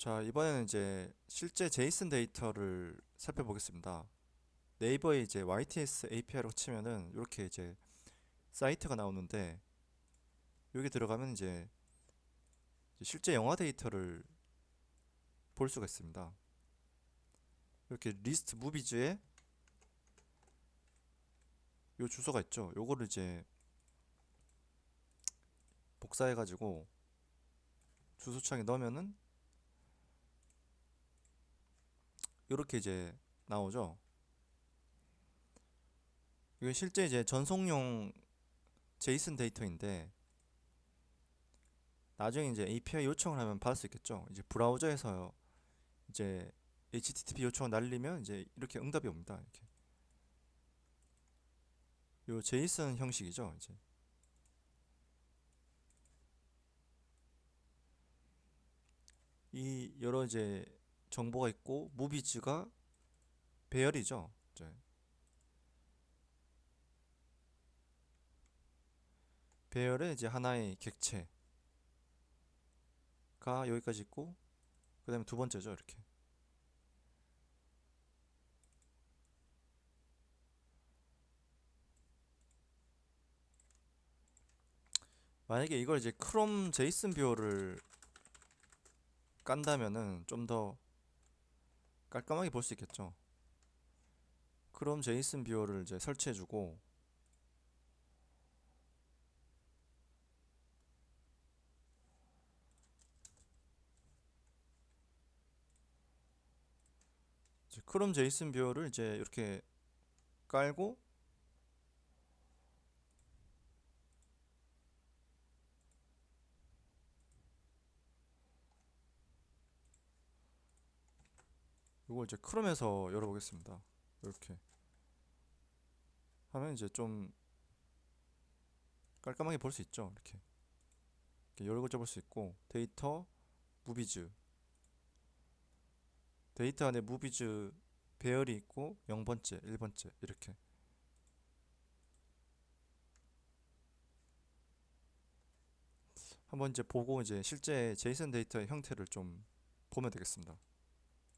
자, 이번에는 이제 실제 제이슨 데이터를 살펴보겠습니다. 네이버에 이제 YTS API라고 치면은 이렇게 이제 사이트가 나오는데 여기 들어가면 이제 실제 영화 데이터를 볼 수가 있습니다. 이렇게 리스트 무비즈에 요 주소가 있죠. 요거를 이제 복사해 가지고 주소창에 넣으면은 이렇게 이제 나오죠. 이게 실제 이제 전송용 제이슨 데이터인데 나중에 이제 API 요청을 하면 받을 수 있겠죠. 이제 브라우저에서 이제 HTTP 요청을 날리면 이제 이렇게 응답이 옵니다. 이렇게. 요 제이슨 형식이죠. 이제. 이 여러 이제 정보가 있고 무비즈가 배열이죠. 이제 배열의 이제 하나의 객체가 여기까지 있고 그 다음에 두 번째죠. 이렇게 만약에 이걸 이제 크롬 제이슨 뷰어를 깐다면은 좀더 깔끔하게 볼 수 있겠죠. 크롬 제이슨 뷰어를 이제 설치해주고 크롬 제이슨 뷰어를 이제 이렇게 깔고 이걸 이제 크롬에서 열어보겠습니다. 이렇게 하면 이제 좀 깔끔하게 볼 수 있죠. 이렇게 걸 잡을 수 있고 데이터 무비즈 데이터 안에 무비즈 배열이 있고 0번째, 1번째 이렇게 한번 이제 보고 이제 실제 제이슨 데이터의 형태를 좀 보면 되겠습니다.